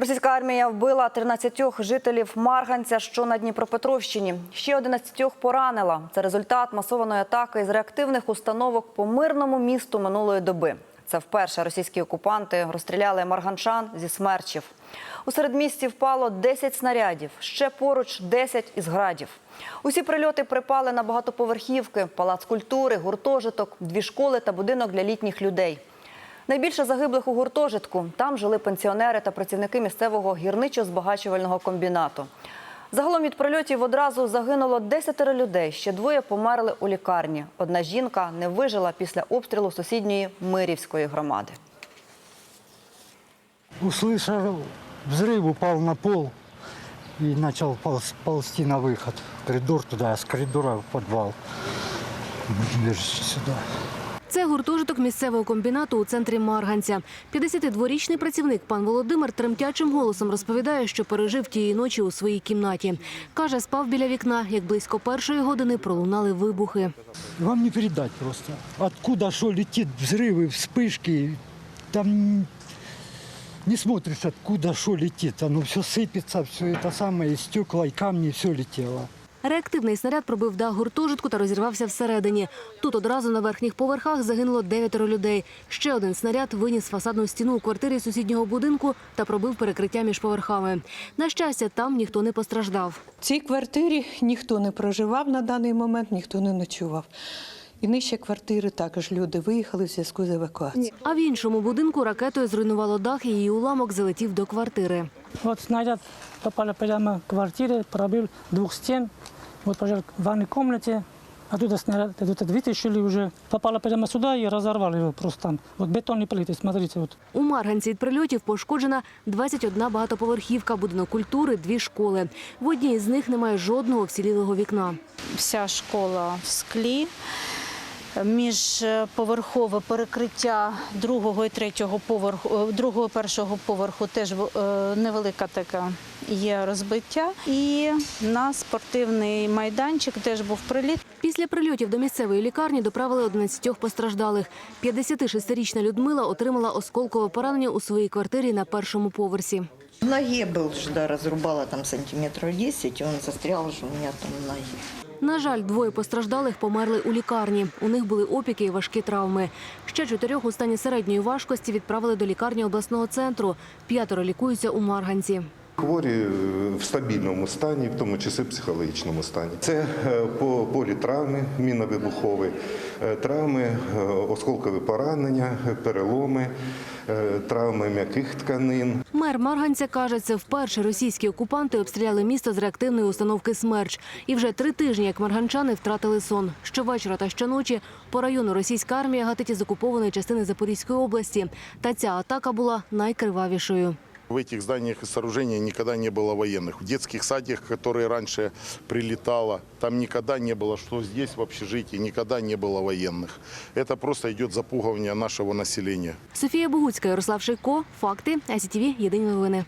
Російська армія вбила 13 жителів Марганця, що на Дніпропетровщині. Ще 11 поранила. Це результат масованої атаки з реактивних установок по мирному місту минулої доби. Це вперше російські окупанти розстріляли марганчан зі смерчів. У середмісті впало 10 снарядів, ще поруч 10 із градів. Усі прильоти припали на багатоповерхівки, палац культури, гуртожиток, дві школи та будинок для літніх людей. Найбільше загиблих у гуртожитку. Там жили пенсіонери та працівники місцевого гірничо-збагачувального комбінату. Загалом від прильотів одразу загинуло 10 людей. Ще двоє померли у лікарні. Одна жінка не вижила після обстрілу сусідньої Мирівської громади. Услышал взрыв, упал на пол и начал полз- ползти на выход. В коридор туда, а с коридора в подвал. Убежище сюда. Це гуртожиток місцевого комбінату у центрі Марганця. 52-річний працівник пан Володимир тремтячим голосом розповідає, що пережив тієї ночі у своїй кімнаті. Каже, спав біля вікна, як близько першої години пролунали вибухи. Вам не передать просто. Откуда что летит, взрывы, вспышки. Там не смотришь, откуда что летит. Оно все сыпется, все это самое, и стекла, и камни, все летело. Реактивний снаряд пробив дах гуртожитку та розірвався всередині. Тут одразу на верхніх поверхах загинуло дев'ятеро людей. Ще один снаряд виніс фасадну стіну у квартирі сусіднього будинку та пробив перекриття між поверхами. На щастя, там ніхто не постраждав. В цій квартирі ніхто не проживав на даний момент, ніхто не ночував. І нижче квартири також люди виїхали в зв'язку з евакуацією. А в іншому будинку ракетою зруйнувало дах і її уламок залетів до квартири. Вот снаряд попал прямо в квартире, пробил двух стен. Вот пожар в ванной комнате. Оттуда снаряд это вытащили уже. Попало прямо сюда и разорвали его просто там. Вот бетонные плиты, смотрите, вот. У Марганці від прильотів пошкоджена 21 багатоповерхівка, будинок культури, дві школи. В одній з них немає жодного вцілілого вікна. вся школа в склі. Міжповерхове перекриття другого і третього поверху, е, другого і першого поверху теж е, невелика така є розбиття. І на спортивний майданчик теж був приліт. Після прильотів до місцевої лікарні доправили 11 постраждалих. 56-річна Людмила отримала осколкове поранення у своїй квартирі на першому поверсі. В ноге был, да, разрубала там сантиметров 10, и он застрял уже у меня там в ноге. На жаль, двоє постраждалих померли у лікарні. У них були опіки і важкі травми. Ще чотирьох у стані середньої важкості відправили до лікарні обласного центру. П'ятеро лікуються у Марганці. Хворі е, в стабільному стані, в тому числі психологічному стані. Це е, по полі травми, міновибухові е, травми, осколкові поранення, переломи, травми м'яких тканин. Мер Марганця каже, це вперше російські окупанти обстріляли місто з реактивної установки «Смерч». І вже три тижні, як марганчани втратили сон. Щовечора та щоночі по району російська армія гатить із окупованої частини Запорізької області. Та ця атака була найкривавішою. В этих зданиях и сооружениях никогда не было военных. В детских садиках, которые раньше прилетало, там никогда не было, что здесь в общежитии никогда не было военных. Это просто идет запугивание нашего населения. Софія Богуцька, Ярослав Шейко. Факти. СІТВ. Єдині новини.